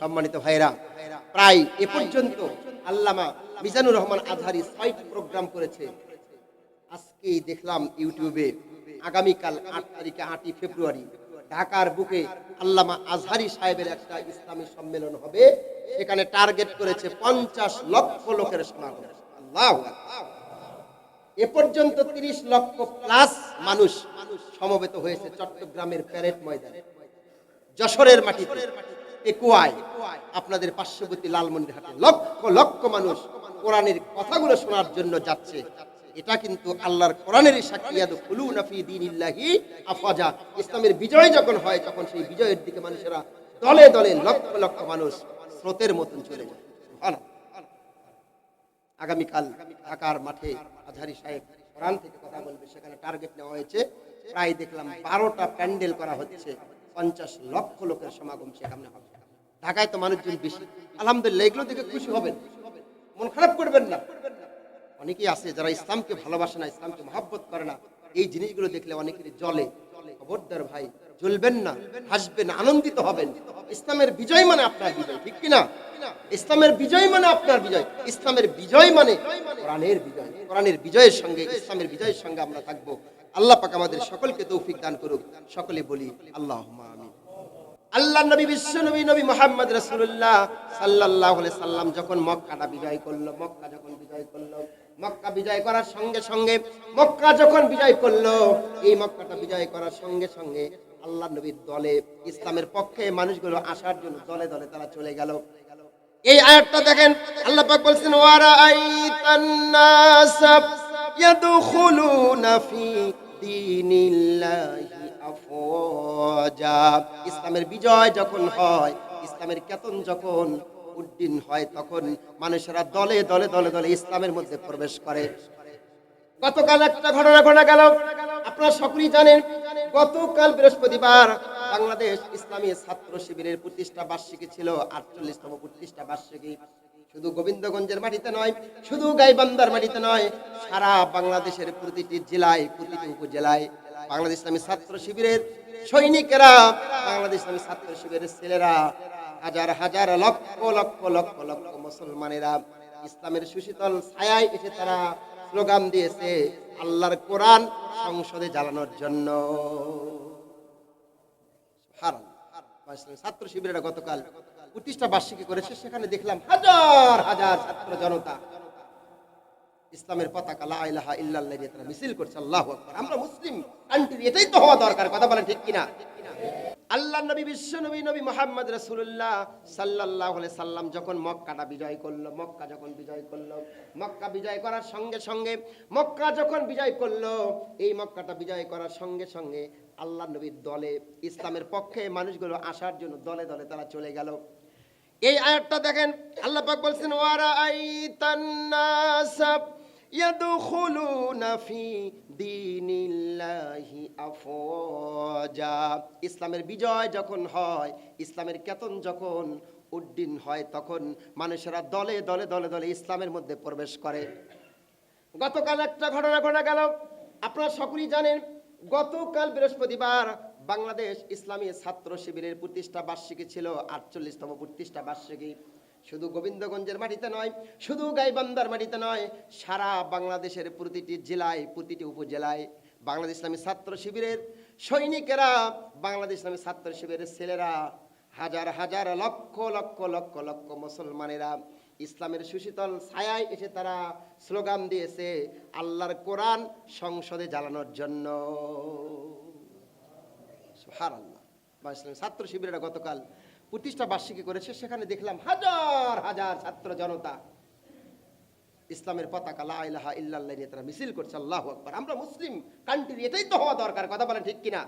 সম্মানিত ভাইরা প্রায় এ পর্যন্ত আল্লামা মিজানুর রহমান আজহারি ছয়টি প্রোগ্রাম করেছে। আজকেই দেখলাম ইউটিউবে আগামীকাল আট তারিখে, আটই ফেব্রুয়ারি, ঢাকার বুকে আল্লামা আজহারি সাহেবের একটা ইসলামী সম্মেলন হবে। সেখানে টার্গেট করেছে পঞ্চাশ লক্ষ লোকের সমাগম। আল্লাহ এ পর্যন্ত তিরিশ লক্ষ প্লাস মানুষ সমবেত হয়েছে চট্টগ্রামের প্যারেড ময়দানে, যশোরের মাটিতে। পেকুয়ায় আপনাদের পার্শ্ববর্তী লালমন্দিরহাটে লক্ষ লক্ষ মানুষ কোরআনের কথাগুলো শোনার জন্য যাচ্ছে। এটা কিন্তু আল্লাহর কোরআনেরই সাকিয়াদ খুলু নাফি দিনিল্লাহি আফাজা ইসলামের বিজয় যখন হয়, তখন সেই বিজয়ের দিকে মানুষেরা দলে দলে লক্ষ লক্ষ মানুষ স্রোতের মতন চলে যায়। আগামীকাল ঢাকার মাঠে আজহারি সাহেব কোরআন থেকে কথা বলবে, সেখানে টার্গেট নেওয়া হয়েছে। প্রায় দেখলাম বারোটা প্যান্ডেল করা হচ্ছে। পঞ্চাশ লক্ষ লোকের সমাগম সেখানে হবে। ঢাকায় তো মানুষজন বেশি। আলহামদুলিল্লাহ, এগুলো দেখে খুশি হবেন। মন খারাপ করবেন না। অনেকেই আছে যারা ইসলামকে ভালোবাসে না, ইসলামকে মহাব্বত করে না। এই জিনিসগুলো দেখলে অনেকেরই জলে। খবরদার ভাই, জ্বলবেন না, হাসবেন, আনন্দিত হবেন। ইসলামের বিজয় মানে আপনার বিজয়, ঠিক কিনা? ইসলামের বিজয় মানে আপনার বিজয়। ইসলামের বিজয় মানে কোরআনের বিজয়। কোরআনের বিজয়ের সঙ্গে, ইসলামের বিজয়ের সঙ্গে আমরা থাকব। আল্লাহ পাক আমাদের সকলকে তৌফিক দান করুক। সকলে বলি আল্লাহ আল্লাহ নবী, বিশ্ব নবী নবী মোহাম্মদ রসুল্লাহ সাল্লাহ সাল্লাম যখন মক্কাটা বিজয় করল, মক্কা যখন বিজয় করল, মক্কা বিজয় করার সঙ্গে সঙ্গে, মক্কা যখন বিজয় করল, এই মক্কাটা বিজয় করার সঙ্গে সঙ্গে আল্লাহ নবীর দলে, ইসলামের পক্ষে মানুষগুলো আসার জন্য দলে দলে তারা চলে গেল। এই আয়াতটা দেখেন, আল্লাহ পাক বলছেন ওয়ারা আইতান নাস ইয়াদখুলুনা ফি দীনিল্লাহি আফওয়াজা। ইসলামের বিজয় যখন হয়, ইসলামের কেতন যখন উদ্দিন হয়, তখন মানুষেরা দলে দলে দলে দলে ইসলামের মধ্যে প্রবেশ করে। গতকাল একটা ঘটনা ঘটে গেল। আপনারা সকলেই জানেন, গতকাল বৃহস্পতিবার বাংলাদেশ ইসলামী ছাত্র শিবিরের প্রতিষ্ঠা বার্ষিকী ছিল, আটচল্লিশতম প্রতিষ্ঠা বার্ষিকী। শুধু গোবিন্দগঞ্জের মাটিতে নয়, শুধু গাইবান্দার মাটিতে নয়, সারা বাংলাদেশের প্রতিটি জেলায়, প্রতিটি উপজেলায় বাংলাদেশ ইসলামী ছাত্র শিবিরের সৈনিকেরা, বাংলাদেশ ইসলামী ছাত্র শিবিরের ছেলেরা, হাজার হাজার লক্ষ লক্ষ লক্ষ লক্ষ মুসলমানেরা ইসলামের সুশীতল ছায়ায় এসে তারা স্লোগান দিয়েছে, আল্লাহর কোরআন সংসদে জ্বালানোর জন্য। ছাত্র শিবিরেরা গতকাল প্রতিষ্ঠা বার্ষিকী করেছে, সেখানে দেখলাম হাজার হাজার ছাত্র জনতা। ইসলামের পতাকা, লা ইলাহা ইল্লাল্লাহ দিয়ে তারা মিছিল করছে, আল্লাহ আমরা মুসলিম কান্ট্রি এটাই তো হওয়া দরকার, কথা বলেন ঠিক কিনা? আল্লাহ নবী, বিশ্ব নবী মোহাম্মদ রাসূলুল্লাহ সাল্লাল্লাহু আলাইহি সাল্লাম যখন মক্কাটা বিজয় করল, মক্কা যখন বিজয় করল, মক্কা বিজয় করার সঙ্গে সঙ্গে, মক্কা যখন বিজয় করল, এই মক্কাটা বিজয় করার সঙ্গে সঙ্গে আল্লাহ নবীর দলে, ইসলামের পক্ষে মানুষগুলো আসার জন্য দলে দলে তারা চলে গেল। এই আয়াতটা দেখেন, আল্লাহ পাক বলছেন ওয়ারা আইতান নাস ইসলামের বিজয় যখন হয়, ইসলামের কেতন যখন উদ্দিন হয়, তখন মানুষেরা দলে দলে দলে দলে ইসলামের মধ্যে প্রবেশ করে। গতকাল একটা ঘটনা ঘটে গেল। আপনারা সকলেই জানেন, গতকাল বৃহস্পতিবার বাংলাদেশ ইসলামী ছাত্র শিবিরের প্রতিষ্ঠা বার্ষিকী ছিল, আটচল্লিশতম প্রতিষ্ঠা বার্ষিকী। শুধু গোবিন্দগঞ্জের মাটিতে নয়, শুধু গাইবান্দার মাটিতে নয়, সারা বাংলাদেশের প্রতিটি জেলায়, প্রতিটি উপজেলায় বাংলাদেশ ইসলামী ছাত্র শিবিরের সৈনিকেরা, বাংলাদেশ ইসলামী ছাত্র শিবিরের ছেলেরা, হাজার হাজার লক্ষ লক্ষ লক্ষ লক্ষ মুসলমানেরা ইসলামের সুশীতল ছায়ায় এসে তারা স্লোগান দিয়েছে, আল্লাহর কোরআন সংসদে জ্বালানোর জন্য। হার আল্লাহ বা ছাত্র শিবিরেরা গতকাল প্রতিষ্ঠা বার্ষিকী করেছে, সেখানে দেখলাম হাজার হাজার ছাত্র জনতা। ইসলামের পতাকা লাহা ইল্লাহ নিয়ে তারা মিছিল করছে, আল্লাহ আকবর। আমরা মুসলিম কান্ট্রি এটাই তো হওয়া দরকার, কথা বলেন ঠিক কিনা?